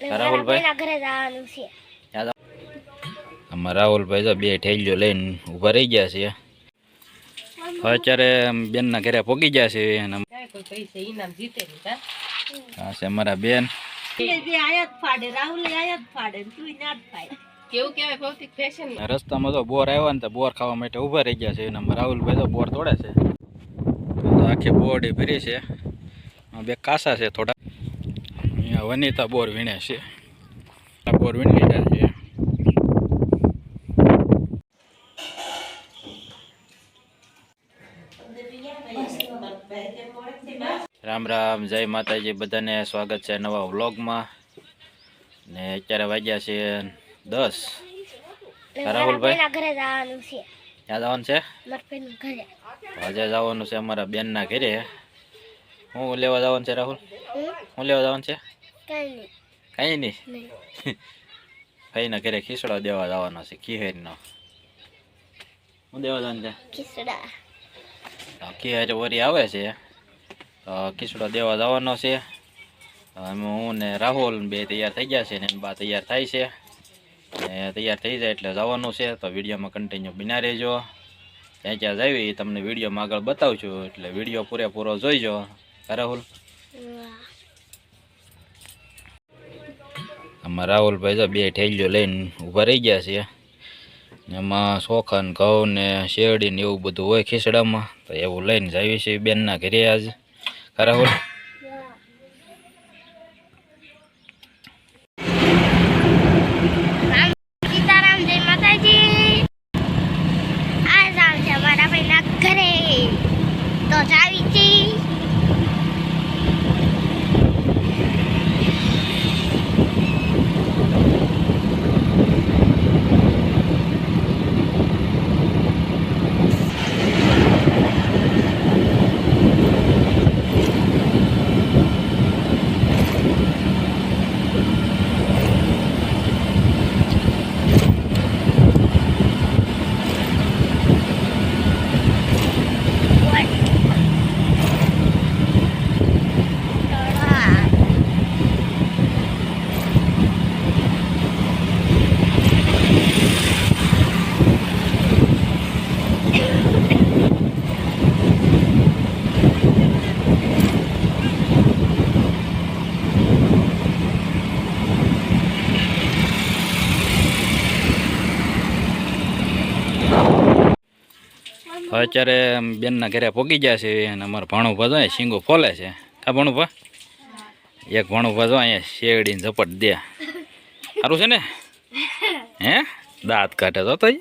રાહુલભાઈ ઘરે જવાનું છે. આમાં રાહુલભાઈ જો બે ઠેલીઓ લઈને ઊભા રહી ગયા છે. હવે અત્યારે બેનના ઘરે પોગી ગયા છે અને છે અમારા બેન. રસ્તામાં તો બોર આવ્યા ને તો બોર ખાવા માટે ઊભા રહી ગયા છે અને અમારા રાહુલભાઈ તો બોર તોડે છે. તો આખી બોરડી ભરી છે. બે કાસા છે થોડા. અહીંયા વનિતા બોર વીણે છે. આ બોર વીણી લીધા છે. રામ રામ જય માતાજી બધાને સ્વાગત છે નવા વ્લોગમાં. ને અત્યારે વાગ્યા છે દસ. રાહુલભાઈ? ક્યાં ઘરે જવાનું છે. યાદ આવવાનું છે? આજે જવાનું છે અમારા બેનના ઘરે. હું લેવા જવાનું છે રાહુલ? હું લેવા જવાનું છે? કઈ નહીં કઈ નહીં ભાઈના ઘરે ખીસડો દેવા જવાનો છે ખીહેરનો હું દેવા જવાનું છે? ખીસડા તો ખીહેર વરી આવે છે. તો ખીસડો દેવા જવાનો છે. હું ને રાહુલ બે તૈયાર થઈ ગયા છે ને બા તૈયાર થાય છે. ને તૈયાર થઈ જાય એટલે જવાનું છે. તો વિડીયોમાં કન્ટિન્યુ બિના રહેજો. ત્યાં ત્યાં જાવી તમને વિડીયોમાં આગળ બતાવું છું એટલે વીડિયો પૂરેપૂરો જોઈજો. રાહુલ? આમાં રાહુલભાઈ તો બે ઠેલીઓ લઈને ઊભા રહી ગયા છે. એમાં ચોખા ને ઘઉં ને શેરડી ને એવું બધું હોય ખીચડામાં. તો એવું લઈને જાવી છે બેનના ઘરે આજ. રાહુલ રામ સીતારામ જય માતાજી આ જાવ છે અમારા પેલા ઘરે તો જાવી છી હવે અત્યારે બેનના ઘરે પોગી ગયા છે અને અમારે ભાણું ભા અહીંયા શીંગો ફોલે છે. કા ભાણું ભા એક ભાણું ભાજો અહીંયા શેરડીને ઝપટ દે. સારું છે ને? હે? દાંત કાઢે તો તઈ.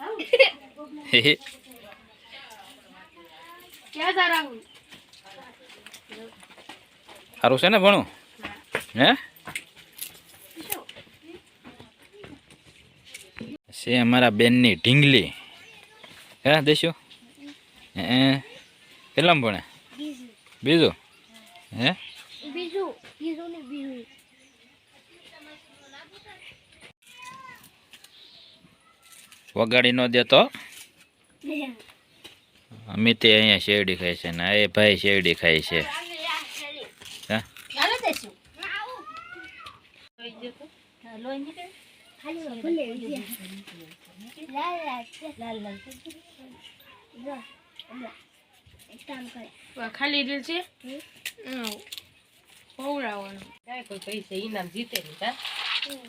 સારું છે ને ભણું? હે? છે અમારા બેનની ઢીંગલી. હે, દેશું? હે? કેટલામાં ભણે? બીજું? બીજું હે? બીજું બીજું ને બીજું. વગાડી ન દેતો અમિતે અહીંયા શેરડી ખાય છે ને એ ભાઈ શેરડી ખાય છે. લાલ લાલ લાલ લાલ. ખાલી રીલ છે?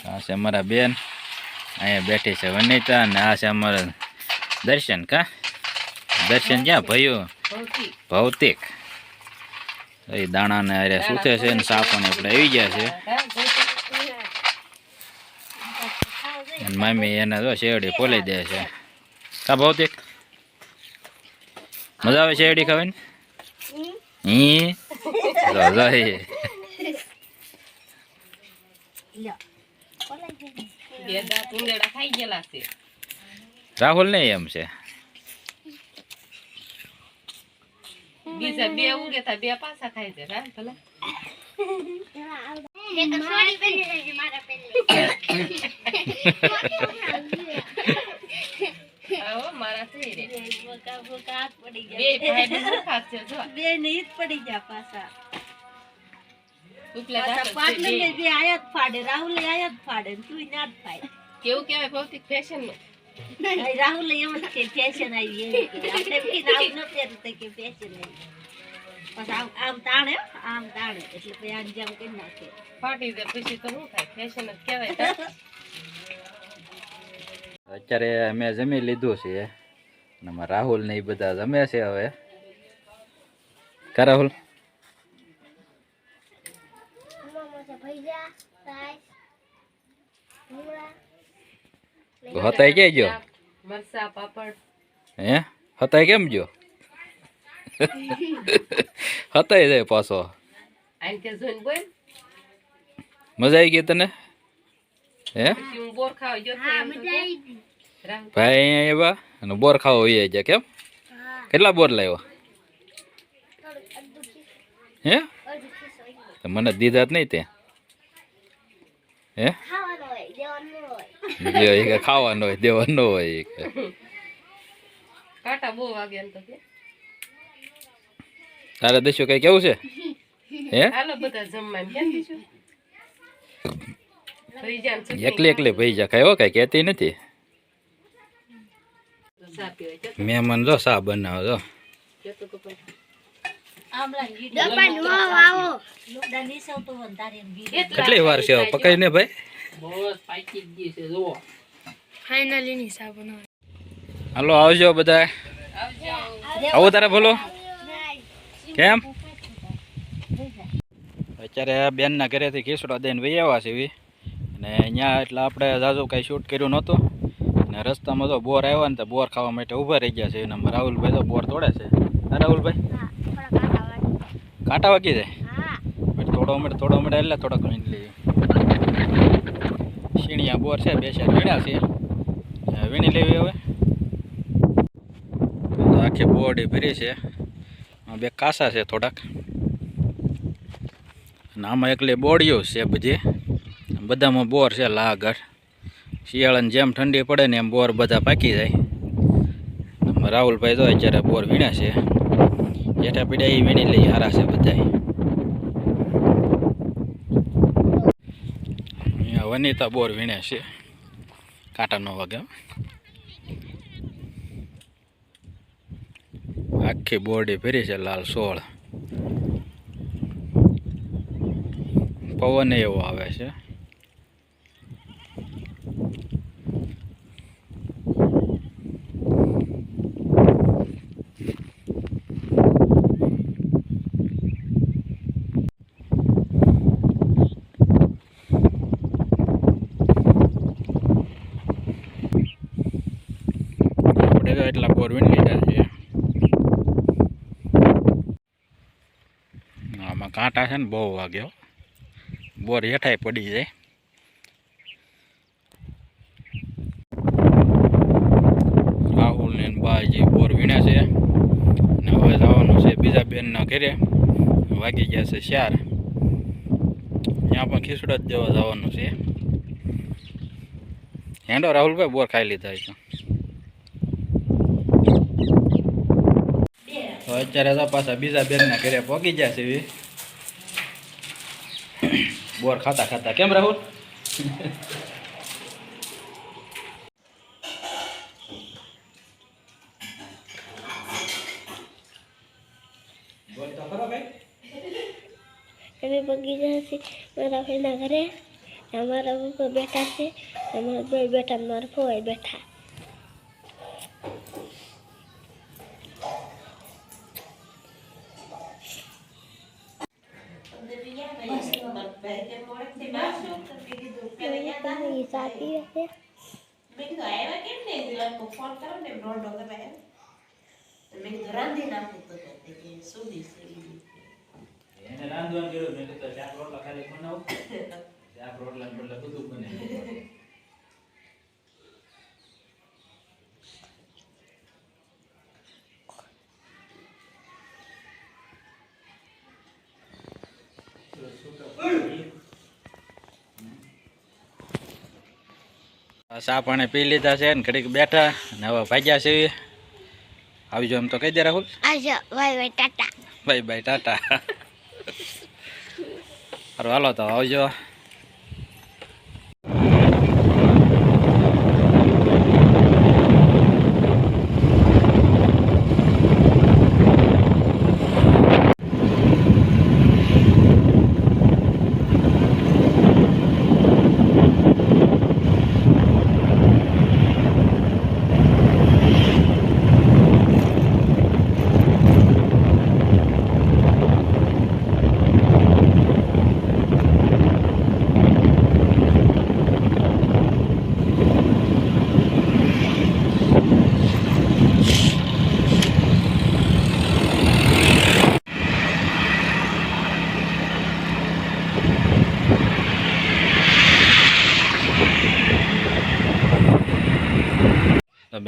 આ છે અમારા બેન. અહીંયા બેઠી છે વનિતા અને આ છે અમારા દર્શન કા? દર્શન ક્યાં? ભયું. ભૌતિક. એ દાણાને અરે સૂતે છે ને સાપણ આપણે આવી ગયા છે. મામી એને તો શેરડી ખોલી દે છે. કા ભૌતિક? મજા આવે શેરડી ખાવાની? હી જો જો એ. બે દાંત ઉંદેડા ખાઈ ગયેલા રાહુલ ને એમ છે. બીજા બે ઉગે તા બે પાછા ખાઈ છે ભલા મારા પહેરી આવો મારા રે. બોકા બોકા હાથ પડી બે ભાઈ બે સરખા જો. બે ને પડી ગયા પાછા. ઉપલા પાછા પાટલે બે. બે આયા ફાડે રાહુલે આયા ફાડે ને ના જ કેવું કહેવાય ભૌતિક ફેશન આ રાહુલે એમ કે ફેશન આવી આપણે એમ કહીને ન પહેરતા કે ફેશન આવી. પછી આમ આમ તાણે આમ તાણે. એટલે પછી આમ જેમ કરી નાખે. ફાટી દે પછી તો શું થાય? ફેશન જ કહેવાય? અત્યારે મેં જમી લીધું છે. એમાં રાહુલ ને એ બધા જમે છે હવે. કા રાહુલ? પાપડ. હે? હતાઈ કેમ ગયો? હતાય જાય પાછો. આઈને કે જોઈને બોલ. મજા આવી ગઈ તને? હે? બોર ખાવ ભાઈ અહીંયા એવા અને બોર ખાવા હોય જાય કેમ હા. કેટલા બોર લાવ્યો? હે? મને દીધા જ નહીં તે. હે? જો ખાવાનો હોય દેવાનો હોય કાંટા બહુ વાગે એમ તો કે. તારે દેશો કઈ કેવું છે? હે? હાલો બધા જમવા એકલી એકલી ભાઈ જા હો કઈ કહેતી નથી. મહેમાન જો સા બનાવો જો. કેટલા વાર છે પકડી ને ભાઈ? બસ પાકી જ ગઈ છે જુઓ ફાઇનલી ની સાબુ હાલો આવજો બધા આવો તારે બોલો કેમ? અત્યારે બેનના ઘરેથી ખીસડો દઈને વહી આવ્યા છે એવી અને અહીંયા એટલે આપણે જાજુ કાંઈ શૂટ કર્યું નહોતું. અને રસ્તામાં તો બોર આવ્યા ને તો બોર ખાવા માટે ઊભા રહી ગયા છે. એના રાહુલભાઈ તો બોર તોડે છે. હા રાહુલભાઈ? કાંટા વાગી જાય? થોડો મળે થોડો મળે એટલે થોડોક વીણ લઈએ. શીણિયા બોર છે બે ચાર વીણ્યા છે. વીણી લેવી હવે. આખી બોડી ભરી છે. બે કાસા છે થોડાક. અને આમાં એકલી બોડીઓ છે બધી. બધામાં બોર છે લાગડ શિયાળાની જેમ ઠંડી પડે ને એમ બોર બધા પાકી જાય. રાહુલભાઈ તો અત્યારે બોર વીણ્યા છે. જેઠા પીડ્યા એ વીણી લઈ હારા છે અહીંયા વનિતા બોર વીણે છે, કાંટા નો વાગે. આખી બોરડી ફેરી છે લાલ સોળ. પવન એવો આવે છે આપણે તો એટલા બોર વીણી લીધા છે આમાં કાંટા છે ને બહુ વાગ્યો બોર હેઠાઈ પડી જાય. રાહુલ ને બાજી બોર વીણ્યા છે અને હવે જવાનું છે બીજા બેનના ઘરે. વાગી ગયા છે ચાર. ત્યાં પણ ખીસડત જ દેવા જવાનું છે. હેંડો રાહુલભાઈ બોર ખાઈ લીધા છે અત્યારે તો પાછા બીજા બેનના ઘરે પહોંચી ગયા છે. બોર ખાતા ખાતા. કેમ રાહુલ? અમે બગીચા છે, મારા ભાઈના ઘરે અમારા ઉપર બેઠા છે અમારા બે ફોઈ બેઠા ચા પીવે છે મેં કીધું આવ્યા કેમ ને કીધું ફોન કરો ને રોંઢો તમે એમ મેં કીધું રાંધી નાખું તો તો તે કે સુધી સુધી એને રાંધવાનું કીધું મેં કીધું ચાર રોટલા ખાલી બનાવું ચાર રોટલા બધું બને ચા પાણી પી લીધા છે ને ઘડીક બેઠા ને હવે ભાગ્યા છે આવજો એમ તો કહી દે રાહુલ. આજા ભાઈ ભાઈ ટાટા. Bye bye tata. હાલો તો આવજો.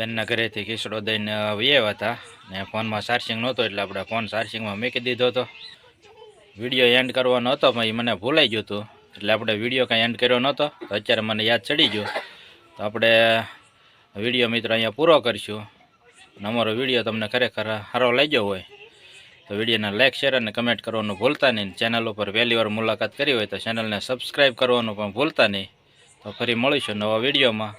બેનના ઘરેથી ખીચડો દઈને આવ્યા હતા ને ફોનમાં ચાર્જિંગ નહોતો એટલે આપણે ફોન ચાર્જિંગમાં મૂકી દીધો હતો વીડિયો એન્ડ કરવાનો હતો પણ એ મને ભૂલાઈ ગયું હતું. એટલે આપણે વીડિયો કાંઈ એન્ડ કર્યો નહોતો, તો અત્યારે મને યાદ ચડી ગયું. તો આપણે વીડિયો મિત્રો અહીંયા પૂરો કરીશું. અમારો વીડિયો તમને ખરેખર સારો લાગ્યો હોય, તો વિડીયોને લાઇક શેર અને કમેન્ટ કરવાનું ભૂલતા નહીં. ચેનલ ઉપર પહેલી વાર મુલાકાત કરી હોય તો ચેનલને સબસ્ક્રાઈબ કરવાનું પણ ભૂલતા નહીં. તો ફરી મળીશું નવા વિડીયોમાં